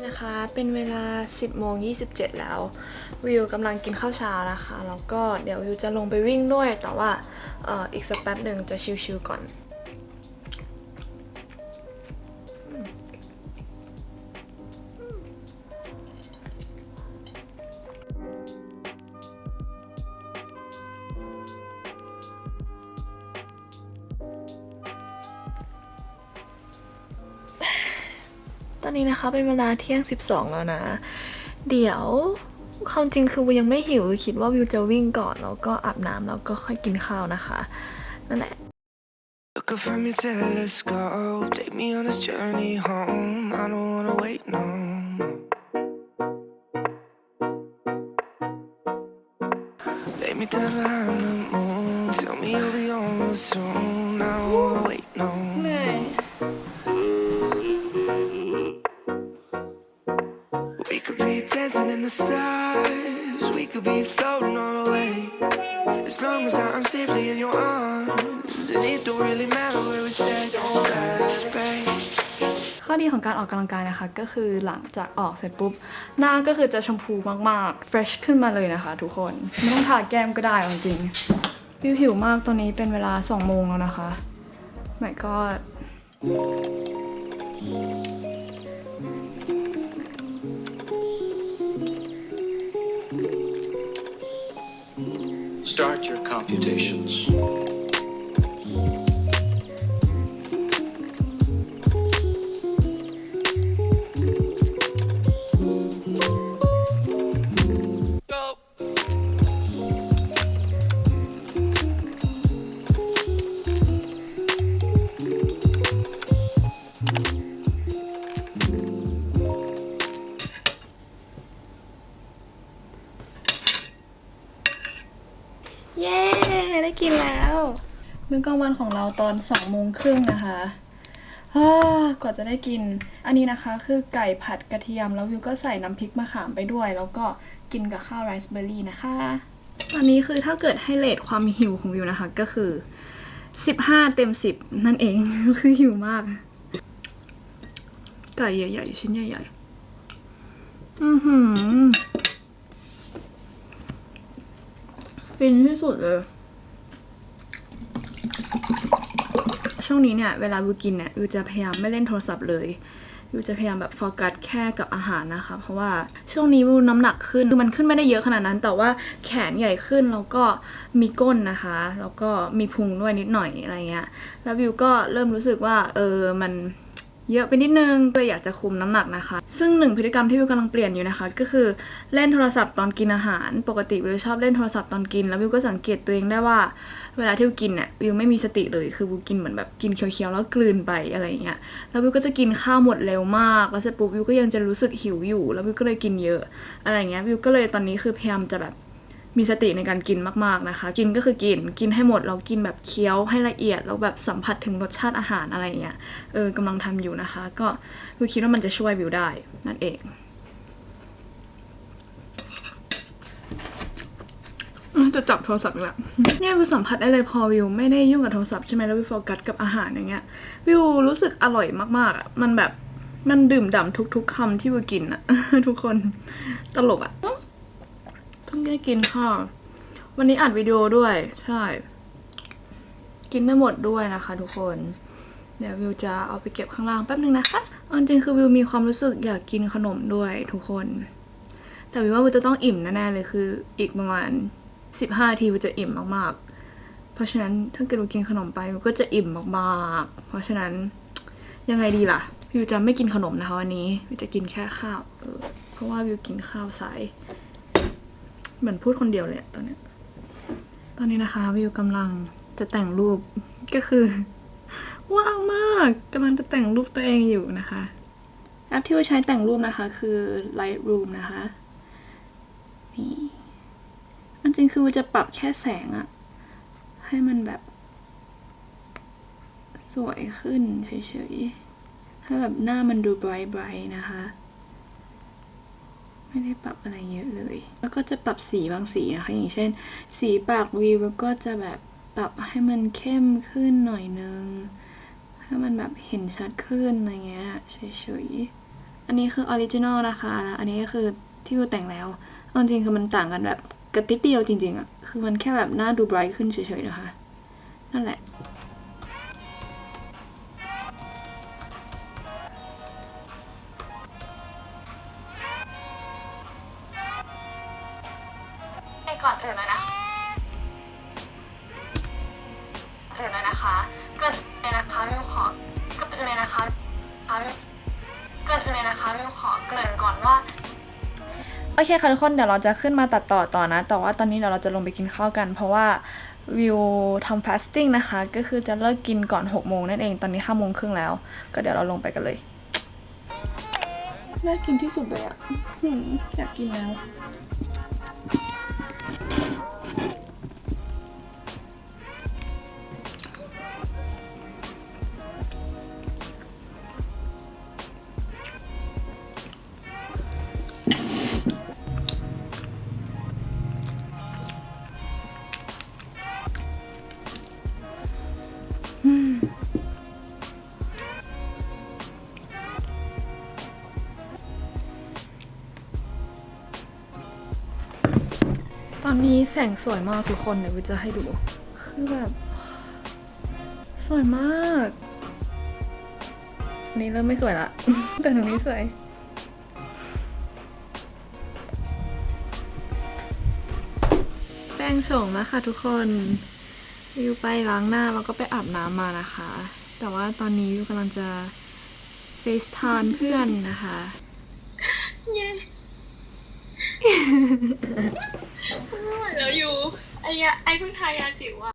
นี่นะคะเป็นเวลา 10โมง27 แล้ว วิวกำลังกินข้าวเช้านะคะ แล้วก็เดี๋ยววิวจะลงไปวิ่งด้วย แต่ว่าอออีกสักแป๊บหนึ่งจะชิวๆก่อน อนนี้นะคะเป็นเวลาเที่ยง 12 แล้วนะ เดี๋ยวความจริงคือวิวยังไม่หิวคิดว่าวิวจะวิ่งก่อนแล้วก็อาบน้ำแล้วก็ค่อยกินข้าวนะคะ นั่นแหละ Look up from your telescope, take me on this journey home. I don't wanna wait no more. Lay me down the stars, we could be floating on away. As long as I'm safely in your arms, and it don't really matter where we stay. Don't last space. ข้อดีของการออกกำลังกายนะคะ ก็คือหลังจากออกเสร็จปุ๊บ หน้าก็คือจะชมพูมากๆ fresh ขึ้นมาเลยนะคะทุกคน ไม่ต้องทาแก้มก็ได้เอาจริงๆวิวหิวมากตอนนี้เป็นเวลา 2 โมงแล้วนะคะ my god Start your computations. ได้กินแล้ว มื้อกลางวันของเราตอน2องโมงครึ่งนะคะอ้ากว่าจะได้กิน อันนี้นะคะคือไก่ผัดกระเทียม แล้ววิวก็ใส่น้ำพริกมะขามไปด้วย แล้วก็กินกับข้าวไรซ์เบอร์รี่นะคะ อันนี้คือถ้าเกิดให้เลทความหิวของวิวนะคะ ก็คือ 15 เต็ม 10 นั่นเอง คือหิวมาก ไก่ใหญ่ๆ ชิ้นใหญ่ๆ อือหือ ฟินที่สุดเลย ช่วงนี้เนี่ย เวลาวิวกินเนี่ยวิวจะพยายามไม่เล่นโทรศัพท์เลยวิวจะพยายามแบบโฟกัสแค่กับอาหารนะคะ เพราะว่าช่วงนี้วิวน้ำหนักขึ้นคือมันขึ้นไม่ได้เยอะขนาดนั้น แต่ว่าแขนใหญ่ขึ้นแล้วก็มีก้นนะคะ แล้วก็มีพุงด้วยนิดหน่อยอะไรเงี้ยแล้ววิวก็เริ่มรู้สึกว่าเออมัน เยอะไปนิดนึงก็เลยอยากจะคุมน้ำหนักนะคะ ซึ่งหนึ่งพฤติกรรมที่วิวกำลังเปลี่ยนอยู่นะคะ ก็คือเล่นโทรศัพท์ตอนกินอาหาร ปกติวิวชอบเล่นโทรศัพท์ตอนกิน แล้ววิวก็สังเกตตัวเองได้ว่า เวลาที่วิวกินเนี่ยวิวไม่มีสติเลยคือวิวกินเหมือนแบบกินเคี้ยวๆแล้วกลืนไปอะไรอย่างเงี้ยแล้ววิวก็จะกินข้าวหมดเร็วมาก แล้วเสร็จปุ๊บวิวก็ยังจะรู้สึกหิวอยู่ แล้ววิวก็เลยกินเยอะ อะไรเงี้ยวิวก็เลยตอนนี้คือพยายามจะแบบ มีสติในการกินมากๆนะคะ กินก็คือกินกินให้หมดเรากินแบบเคี้ยวให้ละเอียดแล้วแบบสัมผัสถึงรสชาติอาหารอะไรเงี้ยเออกำลังทำอยู่นะคะ ก็วิวคิดว่ามันจะช่วยวิวได้นั่นเองจะจับโทรศัพท์อีกแล้วเนี่ยวิวสัมผัสได้เลยพอวิวไม่ได้ยุ่งกับโทรศัพท์ใช่ไหมแล้ววิวโฟกัสกับอาหารอย่างเงี้ยวิวรู้สึกอร่อยมากๆอะมันแบบมันดื่มด่ำทุกๆคำที่วิวกินอะทุกคนตลกอะ พิ่งได้กินข้าววันนี้อัดวิดีโอด้วย ใช่ กินไม่หมดด้วยนะคะ ทุกคน เดี๋ยววิวจะเอาไปเก็บข้างล่างแป๊บนึงนะคะเอาจริงๆคือวิวมีความรู้สึกอยากกินขนมด้วยทุกคน แต่วิวว่าวิวจะต้องอิ่มแน่ๆเลยคือ อีกประมาณสิบห้าทีวิวจะอิ่มมากๆ เพราะฉะนั้นถ้าเกิดวิวกินขนมไปวิวก็จะอิ่มมากๆ เพราะฉะนั้นยังไงดีล่ะวิวจะไม่กินขนมนะคะวันนี้วิวจะกินแค่ข้าวเพราะว่าวิวกินข้าวสาย เหมือนพูดคนเดียวเลยตอนเนี้ยตอนนี้นะคะวิวกำลังจะแต่งรูปก็คือ ว่างมากกำลังจะแต่งรูปตัวเองอยู่นะคะ แอปที่วิวใช้แต่งรูปนะคะคือ Lightroom นะคะนี่อันจริงคือวิวจะปรับแค่แสงอะให้มันแบบสวยขึ้นเฉยๆ ให้แบบหน้ามันดูไบรท์ๆนะคะ ไม่ได้ปรับอะไรเยอะเลย แล้วก็จะปรับสีบางสีนะคะ อย่างเช่น สีปากวิวก็จะแบบปรับให้มันเข้มขึ้นหน่อยนึง ให้มันแบบเห็นชัดขึ้นอะไรเงี้ยเฉยๆ อันนี้คือออริจินอลนะคะแล้วอันนี้ก็คือที่วิวแต่งแล้วเอาจริงๆคือมันต่างกันแบบกระติดเดียวจริงๆอะคือมันแค่แบบหน้าดูไบรท์ขึ้นเฉยๆนะคะ นั่นแหละ ก่อนอื่นเลยนะก่อนอื่นเลยนะคะก่อนอื่นเลยนะคะมิวขอก่อนอื่นเลยนะคะมิวก่อนอื่นเลยนะคะมิวขอเกริ่นก่อนว่าโอเคค่ะทุกคนเดี๋ยวเราจะขึ้นมาตัดต่อต่อนะ แต่ว่าตอนนี้เดี๋ยวเราจะลงไปกินข้าวกัน เพราะว่าวิวทำฟาสติ้งนะคะ ก็คือจะเลิกกินก่อน6โมงนั่นเองตอนนี้5โมงครึ่งแล้ว ก็เดี๋ยวเราลงไปกันเลยน่ากินที่สุดเลยอะหืมอยากกินแล้ว แสงสวยมากทุกคนเดี๋ยววิวจะให้ดู คือแบบ สวยมากอันนี้เริ่มไม่สวยละ แต่ตรงนี้สวย แป้งโฉงแล้วค่ะทุกคนวิวไปล้างหน้าแล้วก็ไปอาบน้ำมานะคะ แต่ว่าตอนนี้วิวกำลังจะเฟซไทม์เพื่อนนะคะ ไม่ไหวแล้วอยู่ไอ้ยาไอ้เพิ่งทายาสิวอะ